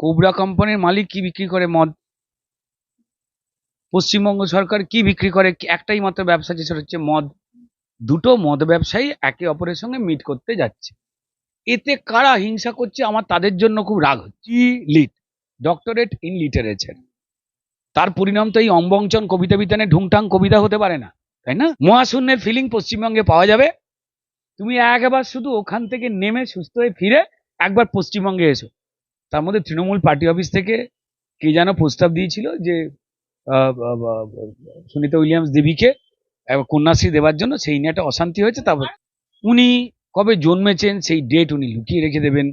Cobra কোম্পানির মালিক কি বিক্রি করে মদ? পশ্চিমবঙ্গ সরকার কি বিক্রি করে? একটাই মাত্র ব্যবসা যে সেটা হচ্ছে মদ। দুটো মদ ব্যবসায়ী একে অপরের সঙ্গে মিট করতে যাচ্ছে। এতে কারা হিংসা করছে? আমার তাদের জন্য খুব রাগ হচ্ছে। লিট ডক্টরেট ইন লিটারেচার তার পরিণাম তো এই অম্বংচন কবিতা বিতানে ঢুংটাং কবিতা হতে পারে না, তাই না? মহাশূন্যের ফিলিং পশ্চিমবঙ্গে পাওয়া যাবে। তুমি একবার শুধু ওখান থেকে নেমে সুস্থ হয়ে ফিরে একবার পশ্চিমবঙ্গে এসো। তার মধ্যে তৃণমূল পার্টি অফিস থেকে কে যেন প্রস্তাব দিয়েছিল যে সুনিতা উইলিয়ামস দেবীকে কন্যাশ্রী দেওয়ার জন্য সেই নিয়ে একটা অশান্তি হয়েছে। তারপর উনি কবে জন্মেছেন সেই ডেট উনি লুকিয়ে রেখে দেবেন।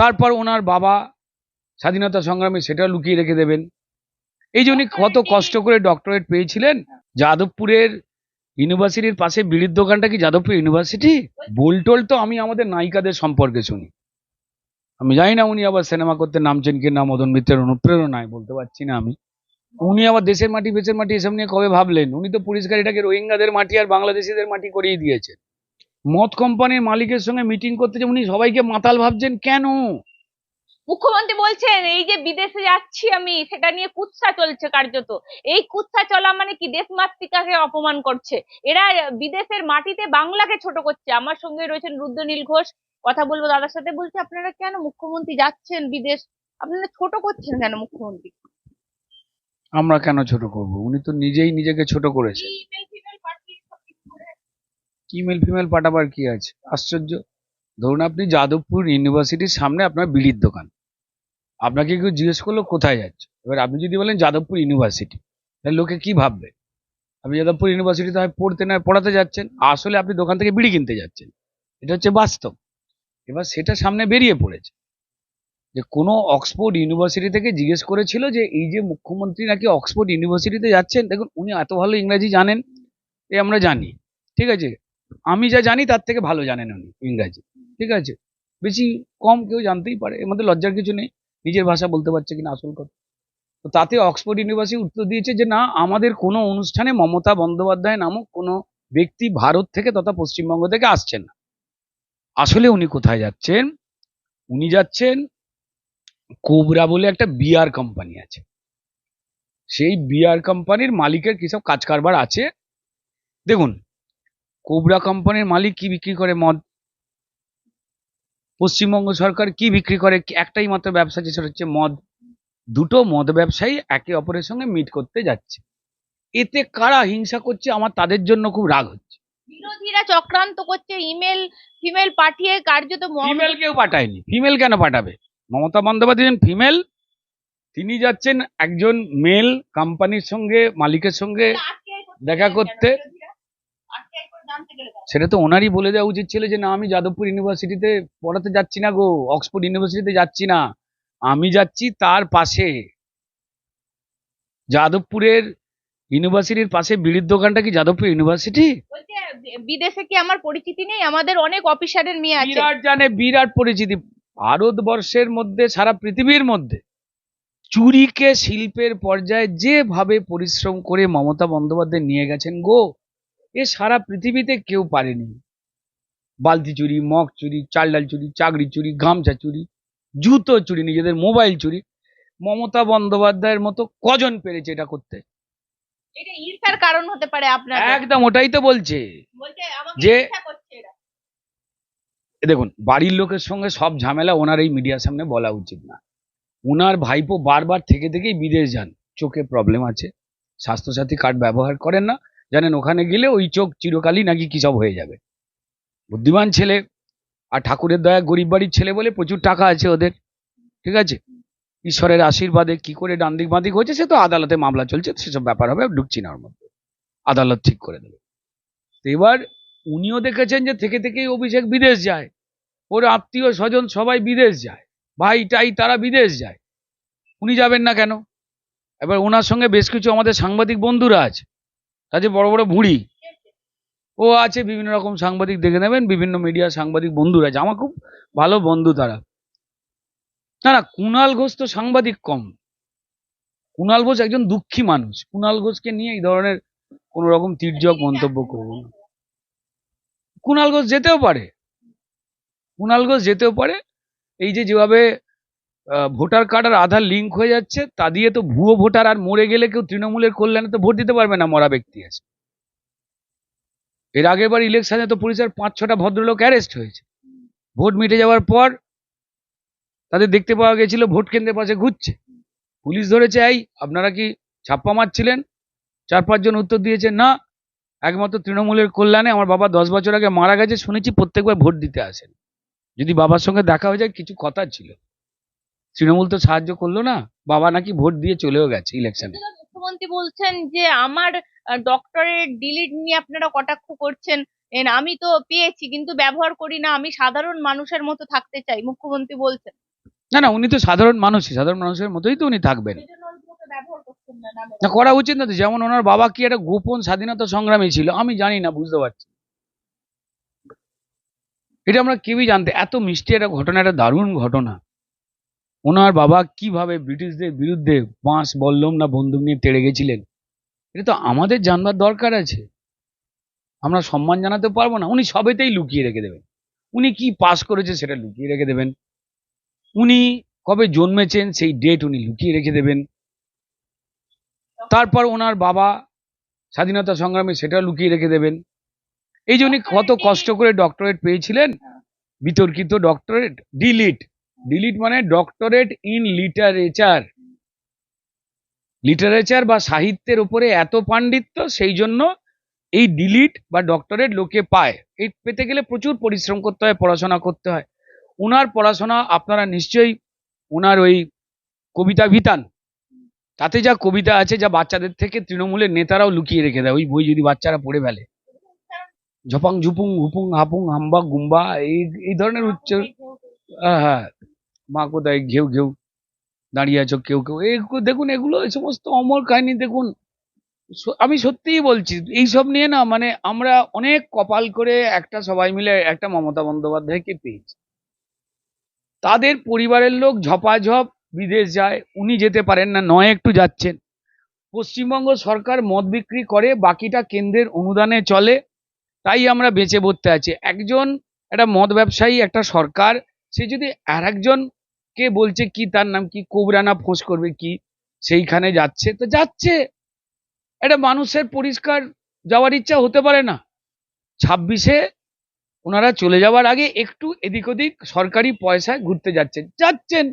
তারপর ওনার বাবা স্বাধীনতা সংগ্রামে সেটা লুকিয়ে রেখে দেবেন। এই যে উনি কত কষ্ট করে ডক্টরেট পেয়েছিলেন। যাদবপুরের ইউনিভার্সিটির পাশে বিড়ির দোকানটা কি যাদবপুর ইউনিভার্সিটি বোলটোল তো আমি আমাদের নায়িকাদের সম্পর্কে শুনি। আমি জানি না উনি আবার সিনেমা করতে নামছেন কি না, মদন মিত্রের অনুপ্রেরণায় বলতে পারছি না আমি। উনি আবার দেশের মাটি দেশের মাটি এসব নিয়ে কবে ভাবলেন? উনি তো পরিষ্কার এটাকে রোহিঙ্গাদের মাটি আর বাংলাদেশিদের মাটি করিয়ে দিয়েছেন। মদ কোম্পানির মালিকের সঙ্গে মিটিং করতে যে উনি সবাইকে মাতাল ভাবছেন কেন? মুখ্যমন্ত্রী বলছেন, এই যে বিদেশে যাচ্ছি আমি, সেটা নিয়ে কুৎসা চলছে কার্যত। এই কুৎসা চলা মানে কি? দেশ মাতৃকাকে অপমান করছে। এরা বিদেশের মাটিতে বাংলাকে ছোট করছে। আমার সঙ্গে রয়েছেন রুদ্রনীল ঘোষ কথা বলব দাদার সাথে বলছে আপনারা কেন মুখ্যমন্ত্রী যাচ্ছেন বিদেশ? আপনারা ছোট করছেন কেন মুখ্যমন্ত্রী? আমরা কেন ছোট করব? উনি তো নিজেই নিজেকে ছোট করেছেন। কি মেল ফিমেল পাঠাবার কি আছে? আশ্চর্য। ধরুন আপনি যাদবপুর ইউনিভার্সিটির সামনে আপনার বিড়ির দোকান। আপনাকে কেউ জিজ্ঞেস করল কোথায় যাচ্ছে? এবার আপনি যদি বলেন যাদবপুর ইউনিভার্সিটি তাহলে লোকে কি ভাববে? আপনি যাদবপুর ইউনিভার্সিটিতে হয় পড়তে না পড়াতে যাচ্ছেন আসলে আপনি দোকান থেকে বিড়ি কিনতে যাচ্ছেন। এটা হচ্ছে বাস্তব। এবার সেটা সামনে বেরিয়ে পড়েছে। যে কোনো অক্সফোর্ড ইউনিভার্সিটি থেকে জিজ্ঞেস করেছিল যে, এই যে মুখ্যমন্ত্রী নাকি অক্সফোর্ড ইউনিভার্সিটিতে যাচ্ছেন? দেখুন, উনি এত ভালো ইংরাজি জানেন, এ আমরা জানি। ঠিক আছে? আমি যা জানি তার থেকে ভালো জানেন উনি ইংরাজি। ঠিক আছে? বেশি কম কেউ জানতেই পারে, এর মধ্যে লজ্জার কিছু নেই। নিজের ভাষা বলতে পারছে কিনা আসল কথা। তো তাতে অক্সফোর্ড ইউনিভার্সিটি উত্তর দিয়েছে যে, না, আমাদের কোনো অনুষ্ঠানে মমতা বন্দ্যোপাধ্যায় নামক কোনো ব্যক্তি ভারত থেকে তথা পশ্চিমবঙ্গ থেকে আসছেন না। আসলে উনি কোথায় যাচ্ছেন? উনি যাচ্ছেন কোবরা বলে একটা বিয়ার কোম্পানি আছে। সেই বিয়ার কোম্পানির মালিকের কিসব কাজ কারবার আছে? দেখুন, কোবরা কোম্পানির মালিক কি বিক্রি করে মদ? পশ্চিমবঙ্গ সরকার কি বিক্রি করে? একটাই মাত্র ব্যবসা যে সেটা হচ্ছে মদ। দুটো মদ ব্যবসায়ী একে অপরের সঙ্গে মিট করতে যাচ্ছে। এতে কারা হিংসা করছে? আমার তাদের জন্য খুব রাগ হচ্ছে। বিরোধীরা চক্রান্ত করছে ইমেল ফিমেল পাঠিয়ে কার্যত ফিমেল কেউ পাঠায়নি। ফিমেল কেন পাঠাবে? মমতা বন্দ্যোপাধ্যায় ফিমেল তিনি যাচ্ছেন একজন মেল কোম্পানির সঙ্গে মালিকের সঙ্গে দেখা করতে। সেটা তো ওনারই বলে দেওয়া উচিত ছিল যে না আমি যাদবপুর ইউনিভার্সিটিতে পড়াতে যাচ্ছি না গো অক্সফোর্ড ইউনিভার্সিটিতে যাচ্ছি না। আমি যাচ্ছি তার পাশে। যাদবপুরের ইউনিভার্সিটির পাশে বিড়ির দোকানটা কি যাদবপুর ইউনিভার্সিটি? বিদেশে কি আমার পরিচিতি নেই? আমাদের অনেক অফিসারের মেয়ে আছে। বিরাট জানে, বিরাট পরিচিতি। ভারতবর্ষের মধ্যে, সারা পৃথিবীর মধ্যে, চুরিকে শিল্পের পর্যায়ে যেভাবে পরিশ্রম করে মমতা বন্দ্যোপাধ্যায় নিয়ে গেছেন গো, এ সারা পৃথিবীতে কেউ পারেনি। বালতি চুরি, মগ চুরি চাল ডাল চুরি, চাকরি চুরি, গামছা চুরি, জুতো চুরি, নিজেদের মোবাইল চুরি। মমতা বন্দ্যোপাধ্যায়ের মতো কজন পেরেছে এটা করতে? এটা ঈর্ষার কারণ হতে পারে আপনার একদম ওটাই তো বলছে। যে- দেখুন বাড়ির লোকের সঙ্গে সব ঝামেলা ওনার এই মিডিয়ার সামনে বলা উচিত না। ওনার ভাইপো বারবার থেকে থেকেই বিদেশ যান। চোখে প্রবলেম আছে। স্বাস্থ্যসাথী কার্ড ব্যবহার করেন না। জানেন ওখানে গেলে ওই চোখ চিরকালই নাকি কি সব হয়ে যাবে। বুদ্ধিমান ছেলে আর ঠাকুরের দয়া গরিব বাড়ির ছেলে বলে প্রচুর টাকা আছে ওদের। ঠিক আছে? ঈশ্বরের আশীর্বাদে কি করে ডান দিক বাঁ হয়েছে, সে তো আদালতে মামলা চলছে, সেসব ব্যাপার হবে, ঢুকছি না ওর মধ্যে। আদালত ঠিক করে দেবে। এবার উনিও দেখেছেন যে থেকে থেকেই অভিষেক বিদেশ যায়। ওর আত্মীয় স্বজন সবাই বিদেশ যায়। ভাই টাই তারা বিদেশ যায়। উনি যাবেন না কেন? এবার ওনার সঙ্গে বেশ কিছু আমাদের সাংবাদিক বন্ধুরা আছে। তাদের বড় বড় ভুঁড়ি ও আছে, বিভিন্ন রকম সাংবাদিক দেখে নেবেন, বিভিন্ন মিডিয়া সাংবাদিক বন্ধুরা আছে। আমার খুব ভালো বন্ধু তারা। না না কুণাল ঘোষ তো সাংবাদিক কম। কুণাল ঘোষ একজন দুঃখী মানুষ। কুণাল ঘোষকে নিয়ে এই ধরনের কোন রকম তির্যক মন্তব্য করব না। কুণাল ঘোষ যেতেও পারে। কুণাল ঘোষ যেতেও পারে। এই যে যেভাবে ভোটার কার্ড আর আধার লিঙ্ক হয়ে যাচ্ছে, তা দিয়ে তো ভুয়ো ভোটার আর মরে গেলে কেউ তৃণমূলের কল্যাণে তো ভোট দিতে পারবে না, মরা ব্যক্তি আছে। এর আগের বার ইলেকশনে তো পুলিশের পাঁচ ছটা ভদ্রলোক অ্যারেস্ট হয়েছে। ভোট মিটে যাওয়ার পর তাদের দেখতে পাওয়া গেছিল, ভোট কেন্দ্রের পাশে ঘুরছে। পুলিশ ধরেছে, এই, আপনারা কি ছাপ্পা মারছিলেন? চার পাঁচজন উত্তর দিয়েছে, না, একমাত্র তৃণমূলের কল্যাণে। আমার বাবা দশ বছর আগে মারা গেছে, শুনেছি প্রত্যেকবার ভোট দিতে আসেন। যদি বাবার সঙ্গে দেখা হয়ে যায়, কিছু কথা ছিল। তৃণমূল তো সাহায্য করল না, বাবা নাকি ভোট দিয়ে চলেও গেছে ইলেকশনে মুখ্যমন্ত্রী বলছেন যে, আমার ডক্টরের ডিলিট নিয়ে আপনারা কটাক্ষ করছেন। আমি তো পেয়েছি, কিন্তু ব্যবহার করি না। আমি সাধারণ মানুষের মতো থাকতে চাই, মুখ্যমন্ত্রী বলছেন। না না উনি তো সাধারণ মানুষই সাধারণ মানুষের মতোই তো উনি থাকবেন। না না করা উচিত না তো যেমন ওনার বাবা কি একটা গোপন স্বাধীনতা সংগ্রামী ছিল আমি জানি না বুঝতে পারছি। এটা আমরা কেউই জানতে এত মিষ্টি একটা ঘটনা একটা দারুণ ঘটনা। ওনার বাবা কীভাবে ব্রিটিশদের বিরুদ্ধে বাঁশ বল্লম না বন্দুক নিয়ে তেড়ে গেছিলেন এটা তো আমাদের জানবার দরকার আছে। আমরা সম্মান জানাতে পারব না উনি সবেতেই লুকিয়ে রেখে দেবেন। উনি কি পাস করেছে সেটা লুকিয়ে রেখে দেবেন। উনি কবে জন্মেছেন সেই ডেট উনি লুকিয়ে রেখে দেবেন। তারপর ওনার বাবা স্বাধীনতা সংগ্রামে সেটা লুকিয়ে রেখে দেবেন। এই যে কত কষ্ট করে ডক্টরেট পেয়েছিলেন, বিতর্কিত doctorate D Litt D Litt মানে ডক্টরেট ইন লিটারেচার লিটারেচার বা সাহিত্যের উপরে এত পাণ্ডিত্য, সেই জন্য এই ডিলিট বা ডক্টরেট লোকে পায়। এই পেতে গেলে প্রচুর পরিশ্রম করতে হয়, পড়াশোনা করতে হয়। ওনার পড়াশোনা আপনারা নিশ্চয়ই ওনার ওই কবিতা বিতান। তাতে যা কবিতা আছে, যা বাচ্চাদের থেকে তৃণমূলের নেতারাও লুকিয়ে রেখে দেয়। ওই বই যদি বাচ্চারা পড়ে ফেলে। ঝপাং, ঝুপুং হুপুং হাপুং, হাম্বা, গুম্বা, এই এই ধরনের উচ্চ হ্যাঁ হ্যাঁ। মা কোথায়? ঘেউ ঘেউ। দাঁড়িয়ে আছো, কেউ কেউ। এগুলো দেখুন, এগুলো এই সমস্ত অমর কাহিনী, দেখুন। আমি সত্যিই বলছি এইসব নিয়ে না মানে আমরা অনেক কপাল করে একটা সবাই মিলে একটা মমতা বন্দ্যোপাধ্যায়কে পেয়েছি। তাদের পরিবারের লোক ঝপাঝপ বিদেশ যায়, উনি যেতে পারেন না, নয় একটু যাচ্ছেন। পশ্চিমবঙ্গ সরকার মদ বিক্রি করে, বাকিটা কেন্দ্রের অনুদানে চলে, তাই আমরা বেঁচে পড়তে আছি। একজন একটা মদ ব্যবসায়ী, একটা সরকার, সে যদি আর কে বলছে কি তার নাম কি কোবরা না ফোঁস করবে কি, সেইখানে যাচ্ছে, তো যাচ্ছে। এটা মানুষের পরিষ্কার যাওয়ার ইচ্ছা হতে পারে না। ছাব্বিশে ওনারা চলে যাওয়ার আগে একটু এদিক ওদিক সরকারি পয়সায় ঘুরতে যাচ্ছেন। যাচ্ছেন।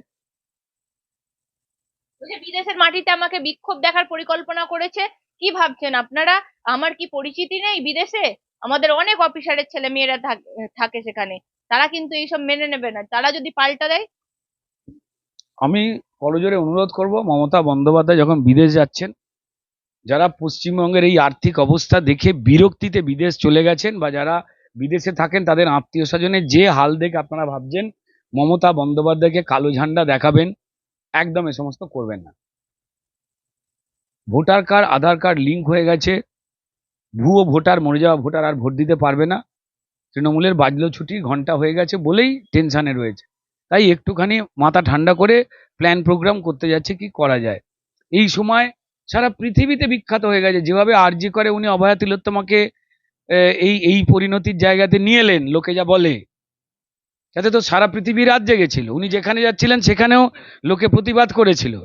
বিদেশের মাটিতে আমাকে বিক্ষোভ দেখার পরিকল্পনা করেছে। কি ভাবছেন আপনারা? আমার কি পরিচিতি নেই বিদেশে? আমাদের অনেক অফিসারের ছেলে মেয়েরা থাকে সেখানে। তারা কিন্তু এইসব মেনে নেবে না। তারা যদি পাল্টা দেয়? আমি করজোরে অনুরোধ করব মমতা বন্দ্যোপাধ্যায় যখন বিদেশ যাচ্ছেন যারা পশ্চিমবঙ্গের এই আর্থিক অবস্থা দেখে বিরক্তিতে বিদেশ চলে গেছেন বা যারা বিদেশে থাকেন, তাদের আত্মীয় স্বজনের যে হাল দেখে আপনারা ভাবছেন, মমতা বন্দ্যোপাধ্যায়কে কালো ঝান্ডা দেখাবেন, একদম এ সমস্ত করবেন না। Voter card, Aadhaar card link হয়ে গেছে, ভুয়ো ভোটার মরে যাওয়া ভোটার আর ভোট দিতে পারবে না। তৃণমূলের বাজলো ছুটি ঘণ্টা হয়ে গেছে বলেই টেনশানে রয়েছে। তাই একটুখানি মাথা ঠান্ডা করে প্ল্যান প্রোগ্রাম করতে যাচ্ছে কি করা যায়। এই সময় সারা পৃথিবীতে বিখ্যাত হয়ে গেছে, যেভাবে আরজি করে, উনি অভয়া তিলোত্তমাকে এই এই পরিণতির জায়গাতে নিয়ে এলেন লোকে যা বলে। যাতে তো সারা পৃথিবী রাত জেগেছিল উনি যেখানে যাচ্ছিলেন সেখানেও লোকে প্রতিবাদ করেছিল।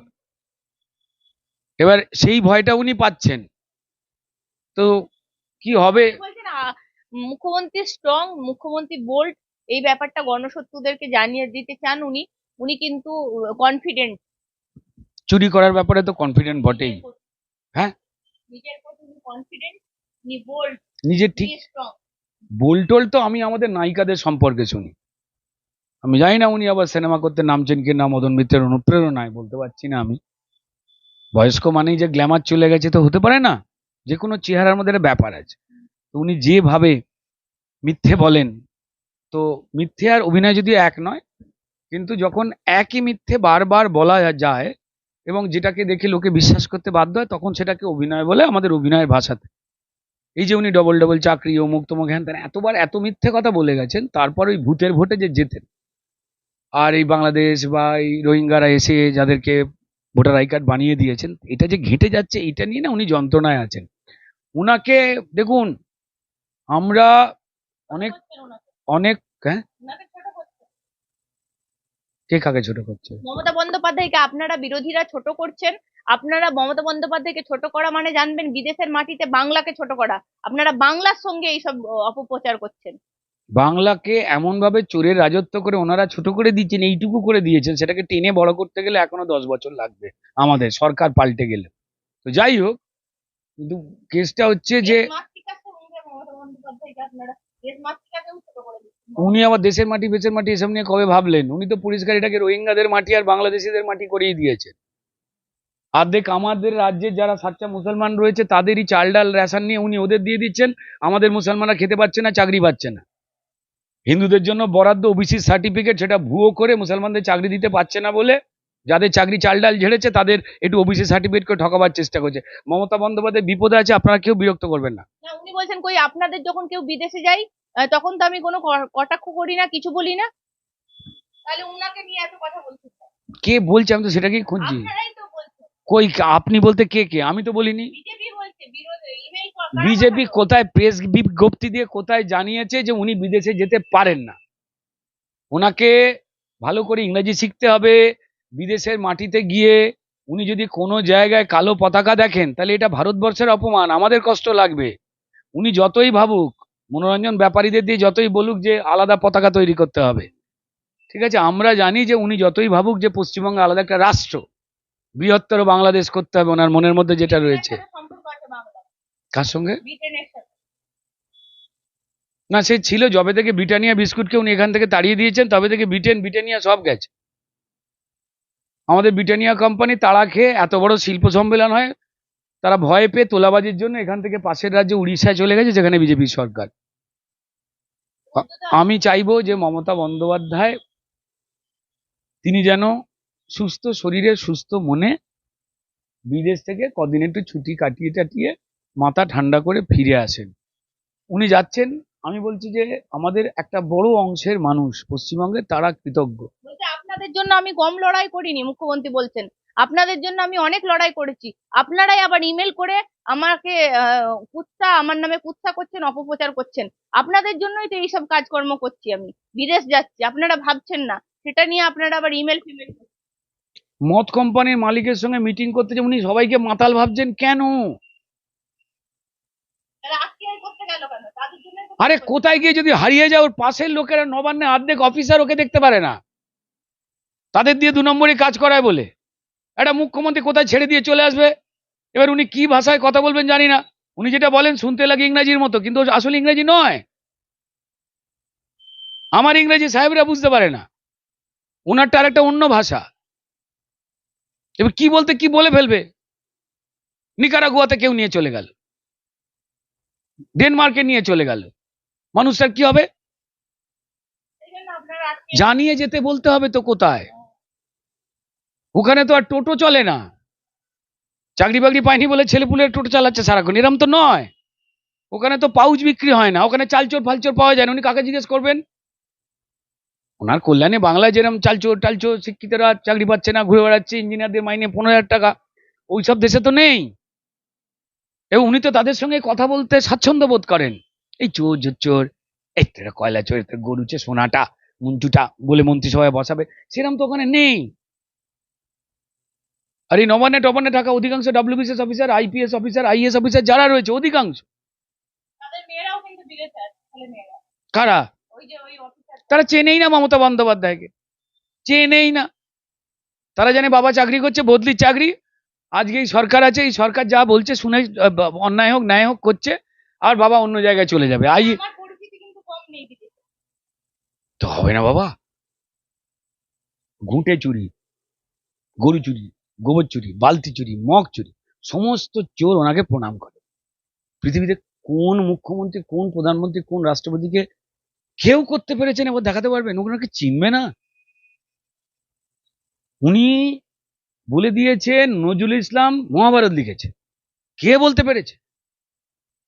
এবার সেই ভয়টা উনি পাচ্ছেন। তো কি হবে? মুখ্যমন্ত্রী স্ট্রং মুখ্যমন্ত্রী বোল্ড এই ব্যাপারটা গণশত্রুদেরকে জানিয়ে দিতে চান উনি। উনি কিন্তু কনফিডেন্ট চুরি করার ব্যাপারে তো কনফিডেন্ট বটেই। হ্যাঁ? নিজের প্রতি কনফিডেন্ট উনি বোল্ড। নিজের ঠিক বোলটোল তো আমি আমাদের নায়িকাদের সম্পর্কে শুনি। আমি জানি না উনি আবার সিনেমা করতে নামছেন কি না মদন মিত্রের অনুপ্রেরণায় বলতে পারছি না আমি। বয়স্ক মানেই যে গ্ল্যামার চলে গেছে তো হতে পারে না যে কোনো চেহারার মধ্যে একটা ব্যাপার আছে। তো উনি যেভাবে মিথ্যে বলেন তো মিথ্যে আর অভিনয় যদি এক নয় কিন্তু যখন একই মিথ্যে বারবার বলা যায় এবং যেটাকে দেখে লোকে বিশ্বাস করতে বাধ্য হয় তখন সেটাকে অভিনয় বলে আমাদের অভিনয়ের ভাষাতে। এই যে উনি ডবল ডবল চাকরি, অমুক তমুক, হ্যান এতবার এত মিথ্যে কথা বলে গেছেন, তারপর ওই ভূতের ভোটে যে জেতেন। আর এই বাংলাদেশ বা এই রোহিঙ্গারা এসে যাদেরকে ভোটার আই কার্ড বানিয়ে দিয়েছেন, এটা যে ঘেঁটে যাচ্ছে, এটা নিয়ে না উনি যন্ত্রণায় আছেন। উনাকে, দেখুন, আমরা অনেক অনেক হ্যাঁ? কে কাকে ছোট করছে। মমতা বন্দ্যোপাধ্যায়কে আপনারা বিরোধীরা ছোট করছেন আপনারা মমতা বন্দ্যোপাধ্যায়কে ছোট করা মানে জানবেন বিদেশের মাটিতে বাংলাকে ছোট করা। আপনারা বাংলার সঙ্গে এইসব অপপ্রচার করছেন। বাংলাকে এমন ভাবে চোরের রাজত্ব করে ওনারা ছোট করে দিচ্ছেন এইটুকু করে দিয়েছেন সেটাকে টেনে বড় করতে গেলে এখনও দশ বছর লাগবে আমাদের সরকার পাল্টে গেলে। তো যাই হোক কিন্তু কেসটা হচ্ছে যে আপনারা উনি আবার দেশের মাটি দেশের মাটি এসব নিয়ে কবে ভাবলেন? উনি তো পরিষ্কার এটাকে রোহিঙ্গাদের মাটি আর বাংলাদেশিদের মাটি করেই দিয়েছেন। অর্ধেক আমাদের রাজ্যের যারা সাচ্চা মুসলমান রয়েছে তাদেরই চাল ডাল রেশন নিয়ে উনি ওদের দিয়ে দিচ্ছেন। আমাদের মুসলমানরা খেতে পাচ্ছে না চাকরি পাচ্ছে না। হিন্দুদের জন্য বরাদ্দ ওবিসি সার্টিফিকেট সেটা ভুয়ো করে মুসলমানদের চাকরি দিতে পারছে না বলে যাদের চাকরি চাল ডাল ঝেড়েছে তাদের একটু ওবিসি সার্টিফিকেট করে ঠকাবার চেষ্টা করছে। মমতা বন্দ্যোপাধ্যায় বিপদে আছে আপনারা কেউ বিরক্ত করবেন না উনি বলছেন কই আপনাদের যখন কেউ বিদেশে যায় তখন তো আমি কোনো কটাক্ষ করি না কিছু বলি না। তাহলে উনাকে নিয়ে এত কথা বলছেন কে বলছে? আমি তো সেটাকেই খুঁজছি। কই আপনি বলতে কে কে? আমি তো বলিনি। বিজেপি কোথায় প্রেস বিজ্ঞপ্তি দিয়ে কোথায় জানিয়েছে যে উনি বিদেশে যেতে পারেন না? ওনাকে ভালো করে ইংরেজি শিখতে হবে। বিদেশের মাটিতে গিয়ে উনি যদি কোনো জায়গায় কালো পতাকা দেখেন তাহলে এটা ভারতবর্ষের অপমান। আমাদের কষ্ট লাগবে। উনি যতই ভাবুক মনোরঞ্জন ব্যাপারীদের দিয়ে যতই বলুক যে আলাদা পতাকা তৈরি করতে হবে। ঠিক আছে? আমরা জানি যে উনি যতই ভাবুক যে পশ্চিমবঙ্গ আলাদা একটা রাষ্ট্র বৃহত্তর বাংলাদেশ করতে হবে ওনার মনের মধ্যে যেটা রয়েছে। কার সঙ্গে? না সে ছিল যবে থেকে ব্রিটানিয়া বিস্কুটকে উনি এখান থেকে তাড়িয়ে দিয়েছেন তবে থেকে ব্রিটেন ব্রিটানিয়া সব গেছে। আমাদের ব্রিটানিয়া কোম্পানি তাড়া খেয়ে এত বড় শিল্প সম্মেলন হয় তারা ভয় পেয়ে তোলাবাজির জন্য এখান থেকে পাশের রাজ্যে উড়িষ্যায় চলে গেছে, যেখানে বিজেপি সরকার। আমি চাইব যে মমতা বন্দ্যোপাধ্যায় তিনি যেন সুস্থ শরীরে, সুস্থ মনে বিদেশ থেকে কদিন একটু ছুটি কাটিয়ে টাটিয়ে মাথা ঠান্ডা করে ফিরে আসেন। উনি যাচ্ছেন, আমি বলছি যে আমাদের একটা বড় অংশের মানুষ পশ্চিমবঙ্গে, তারা কৃতজ্ঞ। আপনাদের জন্য আমি কম লড়াই করিনি, মুখ্যমন্ত্রী বলছেন। আপনাদের জন্য আমি অনেক লড়াই করেছি। আপনারাই আবার ইমেল করে আমাকে কুৎসা আমার নামে কুৎসা করছেন অপপ্রচার করছেন। আপনাদের জন্যই তো এইসব কাজকর্ম করছি আমি। বিদেশ যাচ্ছি আপনারা ভাবছেন না। সেটা নিয়ে আপনারা আবার ইমেল ফিমেল মদ কোম্পানির মালিকের সঙ্গে মিটিং করতে যে উনি সবাইকে মাতাল ভাবছেন কেন? আরে কোথায় গিয়ে যদি হারিয়ে যায় ওর পাশের লোকেরা নবান্নে অর্ধেক অফিসার ওকে দেখতে পারে না। তাদের দিয়ে দু নম্বরই কাজ করায় বলে। একটা মুখ্যমন্ত্রী কোথায় ছেড়ে দিয়ে চলে আসবে? এবার উনি কি ভাষায় কথা বলবেন জানি না। উনি যেটা বলেন শুনতে লাগে ইংরাজির মতো কিন্তু আসলে ইংরেজি নয়। আমার ইংরেজি সাহেবরা বুঝতে পারে না। ওনারটা আরেকটা অন্য ভাষা। এবার কি বলতে কি বলে ফেলবে? নিকারাগুয়াতে কেউ নিয়ে চলে গেল। ডেনমার্কে নিয়ে চলে গেল। মানুষটার কি হবে? জানিয়ে যেতে বলতে হবে তো কোথায়? ওখানে তো আর টোটো চলে না। চাকরি বাকরি পায়নি বলে ছেলেপুলের টোটো চালাচ্ছে সারাক্ষণ। এরম তো নয়। ওখানে তো পাউচ বিক্রি হয় না। ওখানে চালচোর ফালচোর পাওয়া যায় না। উনি কাকে জিজ্ঞেস করবেন? ওনার কল্যাণে বাংলায় যেরকম চালচোর টালচোর শিক্ষিতরা চাকরি পাচ্ছে না, ঘুরে বেড়াচ্ছে, ইঞ্জিনিয়ারদের মাইনে পনেরো হাজার টাকা, ওইসব দেশে তো নেই। এবং উনি তো তাদের সঙ্গে কথা বলতে স্বাচ্ছন্দ্য বোধ করেন। এই চোর জোর চোর, এই কয়লা চোর এটা গরুচে সোনাটা, মন্টুটা বলে মন্ত্রিসভায় বসাবে সেরকম তো ওখানে নেই। আর এই নবান্নে টবান্নে থাকা অধিকাংশ W B C S officer I P S officer I S officer যারা রয়েছে অধিকাংশ। কারা? তারা চেনেই না মমতা বন্দ্যোপাধ্যায়কে। চেনেই না। তারা জানে বাবা চাকরি করছে বদলির চাকরি। আজকে এই সরকার আছে এই সরকার যা বলছে শুনে অন্যায় হোক ন্যায় হোক করছে আর বাবা অন্য জায়গায় চলে যাবে। আই তো হবে না বাবা। ঘুঁটে চুরি গরু চুরি। গোবর চুরি, বালতি চুরি, মগ চুরি, সমস্ত চোর ওনাকে প্রণাম করে। পৃথিবীতে কোন মুখ্যমন্ত্রী, কোন প্রধানমন্ত্রী, কোন রাষ্ট্রপতিকে কেউ করতে পেরেছেন এবার দেখাতে পারবেন, ওনাকে চিনবে না। উনি বলে দিয়েছেন নজরুল ইসলাম মহাভারত লিখেছে। কে বলতে পেরেছে?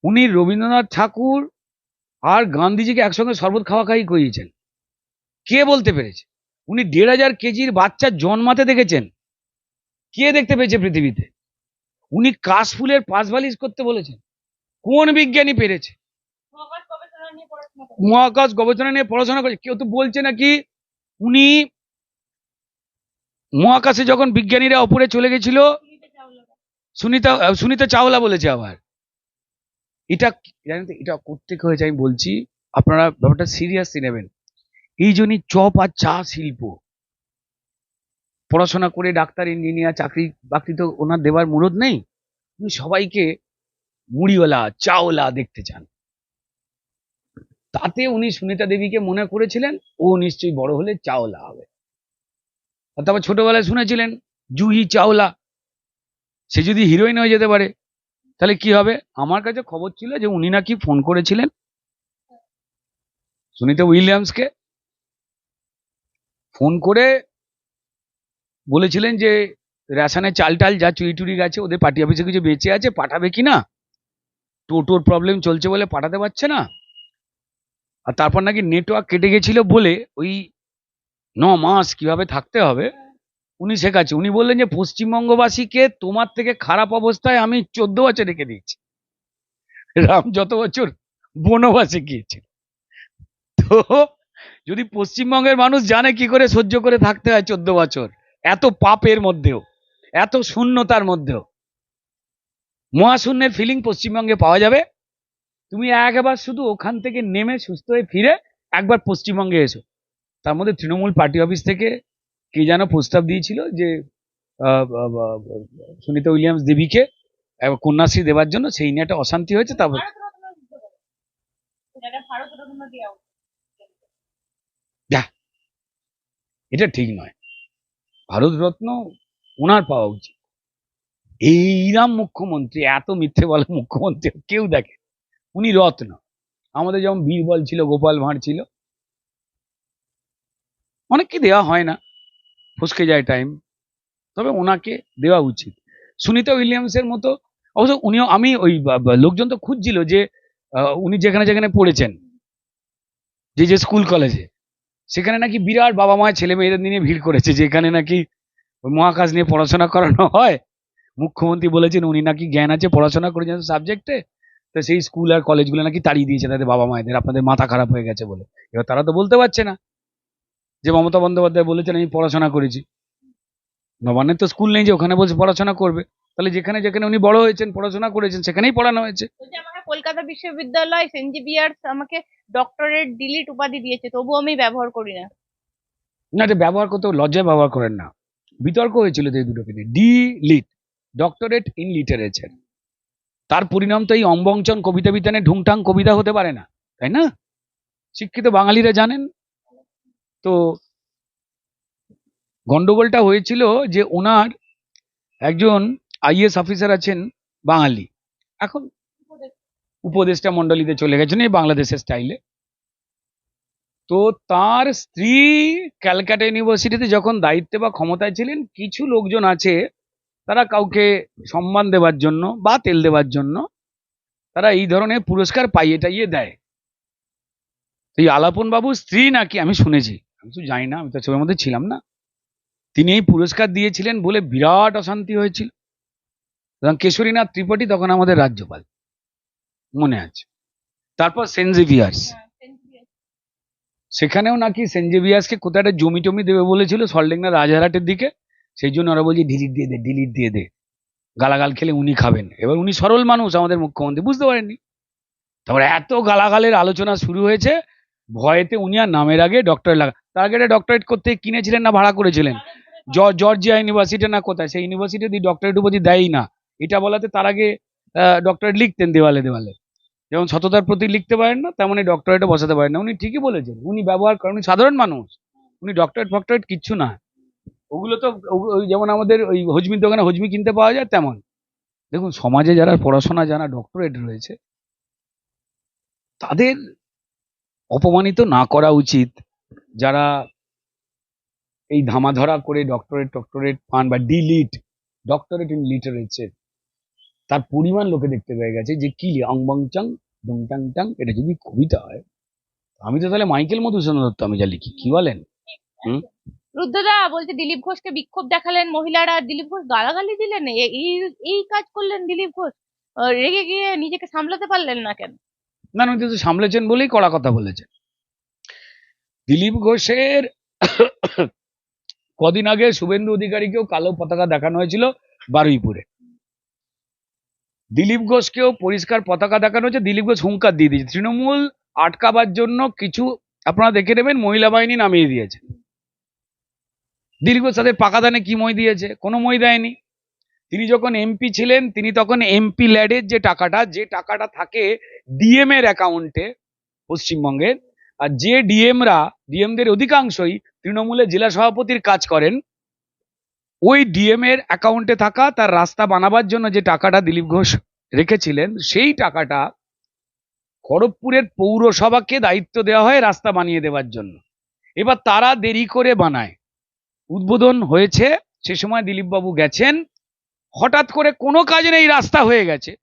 উনি রবীন্দ্রনাথ ঠাকুর আর গান্ধীজিকে একসঙ্গে শরবত খাওয়া খাই করিয়েছেন। কে বলতে পেরেছে? উনি দেড় হাজার কেজির বাচ্চা জন্মাতে দেখেছেন। কে দেখতে পেয়েছে পৃথিবীতে? উনি কাশফুলের পাশ বালিশ করতে বলেছেন। কোন বিজ্ঞানী পেরেছে? মহাকাশ গবেষণা নিয়ে পড়াশোনা করে মহাকাশ গবেষণা নিয়ে পড়াশোনা করে কেউ তো বলছে নাকি? উনি মহাকাশে যখন বিজ্ঞানীরা ওপরে চলে গেছিল সুনিতা সুনিতা চাওলা বলেছে আবার। এটা জানেন তো এটা কোথেকে হয়েছে আমি বলছি। আপনারা ব্যাপারটা সিরিয়াসলি নেবেন। এই জন্যই চপ আর চা শিল্প পড়াশোনা করে ডাক্তার, ইঞ্জিনিয়ার, চাকরি বাকরি তো ওনার দেওয়ার মুরদ নেই। উনি সবাইকে মুড়িওয়ালা, চাওলা দেখতে চান। তাতে উনি সুনিতা দেবীকে মনে করেছিলেন, ও নিশ্চয়ই বড় হলে চাওলা হবে। তারপর ছোটবেলায় শুনেছিলেন, জুহি চাওলা, সে যদি হিরোইন হয়ে যেতে পারে, তাহলে কি হবে? আমার কাছে খবর ছিল যে উনি নাকি ফোন করেছিলেন সুনিতা উইলিয়ামসকে। ফোন করে বলেছিলেন যে রেশনের চাল টাল যা চুরি টুরি গেছে, ওদের পার্টি অফিসে কিছু বেঁচে আছে, পাঠাবে কি না? টোটোর প্রবলেম চলছে বলে পাঠাতে পারছে না। আর তারপর নাকি নেটওয়ার্ক কেটে গেছিল বলে ওই ন মাস কীভাবে থাকতে হবে, উনি শেখাচ্ছে। উনি বললেন যে, পশ্চিমবঙ্গবাসীকে তোমার থেকে খারাপ অবস্থায় আমি চোদ্দ বছর রেখে দিয়েছি। রাম যত বছর বনবাসে গিয়েছে তো যদি পশ্চিমবঙ্গের মানুষ জানে কি করে সহ্য করে থাকতে হয় চোদ্দ বছর এত পাপের মধ্যেও এত শূন্যতার মধ্যেও। মহাশূন্যের ফিলিং পশ্চিমবঙ্গে পাওয়া যাবে। তুমি একবার শুধু ওখান থেকে নেমে সুস্থ হয়ে ফিরে একবার পশ্চিমবঙ্গে এসো। তার মধ্যে তৃণমূল পার্টি অফিস থেকে কে যেন প্রস্তাব দিয়েছিল যে সুনিতা উইলিয়ামস দেবীকে কন্যাশ্রী দেওয়ার জন্য সেই নিয়ে একটা অশান্তি হয়েছে তারপর এটা ঠিক নয়। ভারতরত্ন ওনার পাওয়া উচিত। এইরাম মুখ্যমন্ত্রী, এত মিথ্যে বলে মুখ্যমন্ত্রী কেউ দেখে। উনি রত্ন। আমাদের যেমন বীরবল ছিল, গোপাল ভাঁড় ছিল। অনেককে দেওয়া হয় না। ফসকে যায় টাইম তবে ওনাকে দেওয়া উচিত। সুনিতা উইলিয়ামসের মতো, অবশ্য উনিও, আমি ওই লোকজন তো খুঁজছিল যে উনি যেখানে যেখানে পড়েছেন, যে যে, স্কুল কলেজে। সেখানে নাকি বিরাট বাবা মায়ের ছেলে মেয়েদের নিয়ে ভিড় করেছে, যেখানে নাকি মহাকাশ নিয়ে পড়াশোনা করানো হয়। মুখ্যমন্ত্রী বলেছেন উনি নাকি জ্ঞান আছে, পড়াশোনা করেছেন সাবজেক্টে, তো সেই স্কুল আর কলেজগুলো নাকি তাড়িয়ে দিয়েছে তাদের বাবা মায়েদের, আপনাদের মাথা খারাপ হয়ে গেছে বলে। এবার তারা তো বলতে পারছে না যে মমতা বন্দ্যোপাধ্যায় বলেছেন, আমি পড়াশোনা করেছি। নবান্নের তো স্কুল নেই যে ওখানে বলছে পড়াশোনা করবে। তাহলে যেখানে যেখানে উনি বড় হয়েছেন, পড়াশোনা করেছেন, সেখানেই পড়ানো হয়েছে। কলকাতা বিশ্ববিদ্যালয়, সেন্ট জেভিয়ার্স, আমাকে ডক্টরেট ডিলিট উপাধি দিয়েছে, তবুও আমি ব্যবহার করি না। না, এটা ব্যবহার করতেও লজ্জায় ব্যবহার করেন না। বিতর্ক হয়েছিল এই দুটোকে নিয়ে। D Litt doctorate in literature তার পরিণাম তো এই অম্বংচন কবিতা বিতানে ঢুংটাং কবিতা হতে পারে না, তাই না? শিক্ষিত বাঙালিরা জানেন? তো গন্ডগোলটা হয়েছিল যে ওনার একজন আইএস অফিসার আছেন বাঙালি। এখন উপদেষ্টা মণ্ডলীতে চলে গেছেন এই বাংলাদেশের স্টাইলে তো তার স্ত্রী ক্যালকাটা ইউনিভার্সিটিতে যখন দায়িত্বে বা ক্ষমতায় ছিলেন, কিছু লোকজন আছে, তারা কাউকে সম্মান দেওয়ার জন্য বা তেল দেওয়ার জন্য তারা এই ধরনের পুরস্কার পাইয়ে টাইয়ে দেয়। এই আলাপন বাবুর স্ত্রী নাকি, আমি শুনেছি, আমি তো জানি না, আমি তো ছবির মধ্যে ছিলাম না। তিনি এই পুরস্কার দিয়েছিলেন বলে বিরাট অশান্তি হয়েছিল। কেশরীনাথ ত্রিপাঠী তখন আমাদের রাজ্যপাল। মনে আছে। তারপর সেন্ট জেভিয়ার্স সেখানেও নাকি সেন্ট জেভিয়ার্সকে কোথায় একটা জমি টমি দেবে বলেছিল সল্টলেকনা রাজারহাটের দিকে। সেই জন্য ওরা বলছে ডিলিট দিয়ে দে ডিলিট দিয়ে দে। গালাগাল খেলে উনি খাবেন। এবার উনি সরল মানুষ আমাদের মুখ্যমন্ত্রী বুঝতে পারেননি? তারপরে এত গালাগালের আলোচনা শুরু হয়েছে ভয়েতে উনি আর নামের আগে ডক্টর লাগা তার আগে ডক্টরেট করতে কিনেছিলেন না ভাড়া করেছিলেন? জর্জিয়া ইউনিভার্সিটি না কোথায়? সেই ইউনিভার্সিটি ডক্টরেট উপাধি দেয়ই না। এটা বলাতে তার আগে ডক্টরেট লিখতেন দেওয়ালে দেওয়ালে। যেমন সততার প্রতি লিখতে পারেন না, তেমনই ডক্টরেটও বসাতে পারেন না। উনি ঠিকই বলেছেন, উনি ব্যবহার করেন, উনি সাধারণ মানুষ, উনি ডক্টরেট ফক্টরেট কিচ্ছু না। ওগুলো তো যেমন আমাদের ওই হজমির দোকানে হজমি কিনতে পাওয়া যায় তেমন। দেখুন, সমাজে যারা পড়াশোনা যারা ডক্টরেট রয়েছে, তাদের অপমানিত না করা উচিত। যারা এই ধামাধরা করে ডক্টরেট ডক্টরেট পান বা ডিলিট ডক্টরেট ইন লিটারেচার তার পরিমাণ লোকে দেখতে পেয়ে গেছে যে কি অংবংচাং ডংটাং টাং এটা যদি কবিতা হয় আমি তো তাহলে মাইকেল মধুসূদন দত্ত আমি যা লিখি কি বলেন? রুদ্রদা বলছে দিলীপ ঘোষকে বিক্ষোভ দেখালেন মহিলারা দিলীপ ঘোষ গালাগালি দিলেন? এই এই কাজ করলেন দিলীপ ঘোষ? রেগে গিয়ে নিজেকে সামলাতে পারলেন না কেন? না উনি তো সামলেছেন বলেই কড়া কথা বলেছেন। দিলীপ ঘোষের কদিন আগে শুভেন্দু অধিকারীকেও কালো পতাকা দেখানো হয়েছিল বারুইপুরে। দিলীপ ঘোষকেও পরিষ্কার পতাকা দেখানো হচ্ছে দিলীপ ঘোষ হুঙ্কার দিয়ে দিয়েছে। তৃণমূল আটকাবার জন্য কিছু আপনারা দেখে নেবেন, মহিলা বাহিনী নামিয়ে দিয়েছে। দিলীপ ঘোষ তাদের পাকাদানে কি মই দিয়েছে? কোনো মই দেয়নি। তিনি যখন এমপি ছিলেন, তিনি তখন এমপি ল্যাডের যে টাকাটা যে টাকাটা থাকে ডিএম এর অ্যাকাউন্টে, পশ্চিমবঙ্গের, আর যে ডিএমরা, ডিএমদের অধিকাংশই তৃণমূলের জেলা সভাপতির কাজ করেন ওই ডিএম এর অ্যাকাউন্টে থাকা, তার রাস্তা বানাবার জন্য যে টাকাটা দিলীপ ঘোষ রেখেছিলেন, সেই টাকাটা খড়গপুরের পৌরসভাকে দায়িত্ব দেওয়া হয় রাস্তা বানিয়ে দেওয়ার জন্য। এবার তারা দেরি করে বানায়। উদ্বোধন হয়েছে, সে সময় দিলীপবাবু গেছেন। হঠাৎ করে কোনো কাজ নেই, রাস্তা হয়ে গেছে।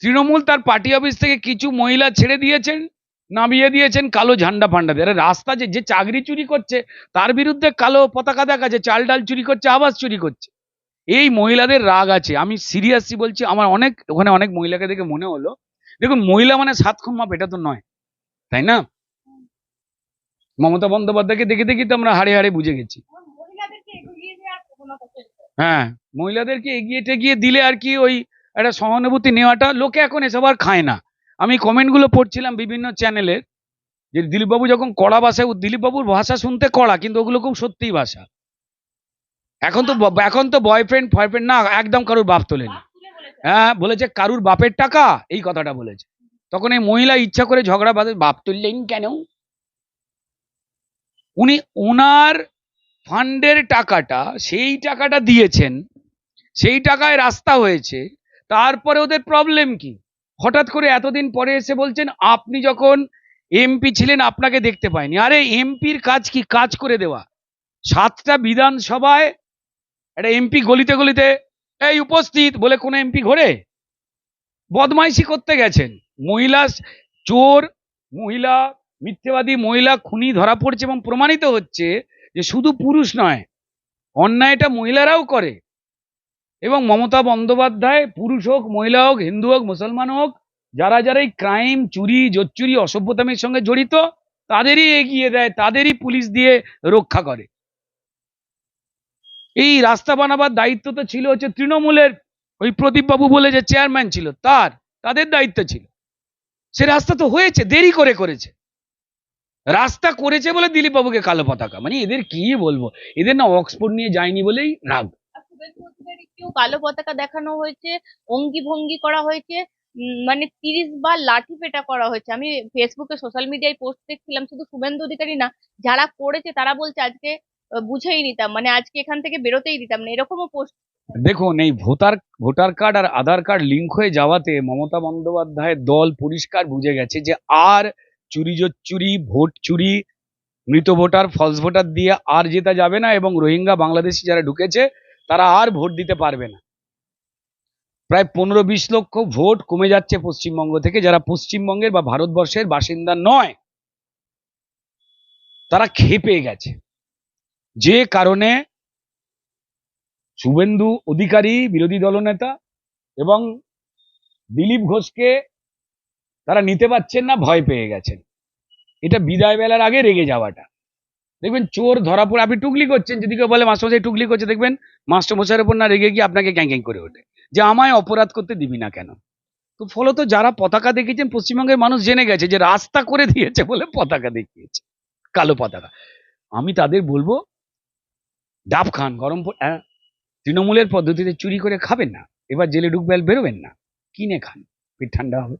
তৃণমূল তার পার্টি অফিস থেকে কিছু মহিলা ছেড়ে দিয়েছেন। নামিয়ে দিয়েছেন কালো ঝান্ডা ফান্ডা দিয়ে। রাস্তা যে যে চাকরি চুরি করছে, তার বিরুদ্ধে কালো পতাকা দেখাচ্ছে চাল ডাল চুরি করছে, আবাস চুরি করছে। এই মহিলাদের রাগ আছে। আমি সিরিয়াসলি বলছি, আমার অনেক ওখানে অনেক মহিলাকে দেখে মনে হলো। দেখুন, মহিলা মানে সাত মাপ, এটা তো নয়। তাই না? মমতা বন্দ্যোপাধ্যায়কে দেখে দেখি তো আমরা হাড়ে হাড়ে বুঝে গেছি। হ্যাঁ মহিলাদেরকে এগিয়ে টেগিয়ে দিলে আর কি ওই একটা সহানুভূতি নেওয়াটা, লোকে এখন এসব আর খায় না। আমি কমেন্টগুলো পড়ছিলাম বিভিন্ন চ্যানেলের, যে দিলীপবাবু যখন কড়া ভাষায়, দিলীপবাবুর ভাষা শুনতে কড়া, কিন্তু ওগুলো খুব সত্যিই ভাষা। এখন তো এখন তো বয়ফ্রেন্ড ফয়ফ্রেন্ড না, একদম কারুর বাপ তোলেনি। হ্যাঁ বলেছে কারুর বাপের টাকা? এই কথাটা বলেছে। তখন এই মহিলা ইচ্ছা করে ঝগড়া বাঁধে, বাপ তুললেন কেন? উনি ওনার ফান্ডের টাকাটা, সেই টাকাটা দিয়েছেন, সেই টাকায় রাস্তা হয়েছে, তারপরে ওদের প্রবলেম কি? হঠাৎ করে এতদিন পরে এসে বলছেন, আপনি যখন এমপি ছিলেন, আপনাকে দেখতে পাইনি। আরে এমপির কাজ কি? কাজ করে দেওয়া। সাতটা বিধানসভায় একটা এমপি গলিতে গলিতে, এই উপস্থিত! বলে কোনো এমপি ঘোরে। বদমাইশি করতে গেছেন। মহিলা চোর, মহিলা মিথ্যেবাদী, মহিলা খুনি ধরা পড়ছে এবং প্রমাণিত হচ্ছে যে শুধু পুরুষ নয়, অন্যায়টা মহিলারাও করে। এবং মমতা বন্দ্যোপাধ্যায় পুরুষ হোক, মহিলা হোক, হিন্দু হোক, মুসলমান হোক, যারা যারা এই ক্রাইম চুরি, জোচ্চুরি, অসভ্যতামের সঙ্গে জড়িত, তাদেরই এগিয়ে দেয়, তাদেরই পুলিশ দিয়ে রক্ষা করে। এই রাস্তা বানাবার দায়িত্ব তো ছিল হচ্ছে তৃণমূলের, ওই প্রদীপবাবু বলে যে চেয়ারম্যান ছিল, তার, তাদের দায়িত্ব ছিল। সে রাস্তা তো হয়েছে, দেরি করে করেছে। রাস্তা করেছে বলে দিলীপবাবুকে কালো পতাকা। মানে এদের কি বলব? এদের না অক্সফোর্ড নিয়ে যায়নি বলেই রাগ। কালো পতাকা দেখানো হয়েছে, অঙ্গি ভঙ্গি করা হয়েছে মানে তিরিশ বার লাঠি পেটা করা হয়েছে। আমি ফেসবুকে সোশ্যাল মিডিয়ায় পোস্ট দেখছিলাম, শুধু শুভেন্দু অধিকারী না, যারা করেছে তারা বলছে আজকে বুঝেই নিতাম মানে আজকে এখান থেকে বেরোতেই দিতাম না, এরকমও পোস্ট দেখুন, এই ভোটার ভোটার কার্ড আর আধার কার্ড লিঙ্ক হয়ে যাওয়াতে মমতা বন্দ্যোপাধ্যায়ের দল পরিষ্কার বুঝে গেছে যে আর চুরি চুরি, ভোট চুরি, মৃত ভোটার ফলস ভোটার দিয়ে আর জেতা যাবে না এবং রোহিঙ্গা বাংলাদেশি যারা ঢুকেছে তারা আর ভোট দিতে পারবে না। প্রায় পনেরো বিশ লক্ষ ভোট কমে যাচ্ছে পশ্চিমবঙ্গ থেকে, যারা পশ্চিমবঙ্গের বা ভারতবর্ষের বাসিন্দা নয়, তারা খেপে গেছে। যে কারণে শুভেন্দু অধিকারী, বিরোধী দলনেতা এবং দিলীপ ঘোষকে তারা নিতে পারছেন না, ভয় পেয়ে গেছেন। এটা বিদায় বেলার আগে রেগে যাওয়াটা। দেখবেন চোর ধরা পড়ে, আপনি টুকলি করছেন, যদি কেউ বলে মাস্টারমশাই টুকলি করছে, দেখবেন মাস্টারমশাইয়ের উপর না রেগে গিয়ে আপনাকে গ্যাং গ্যাং করে ওঠে। যে আমায় অপরাধ করতে দিবি না কেন? তো ফলত যারা পতাকা দেখিয়েছেন, পশ্চিমবঙ্গের মানুষ জেনে গেছে যে রাস্তা করে দিয়েছে বলে পতাকা দেখিয়েছে, কালো পতাকা। আমি তাদের বলব, ডাব খান, গরম তৃণমূলের পদ্ধতিতে চুরি করে খাবেন না। এবার জেলে ঢুকবে আর বেরোবেন না। কিনে খান, পেট ঠান্ডা হবে।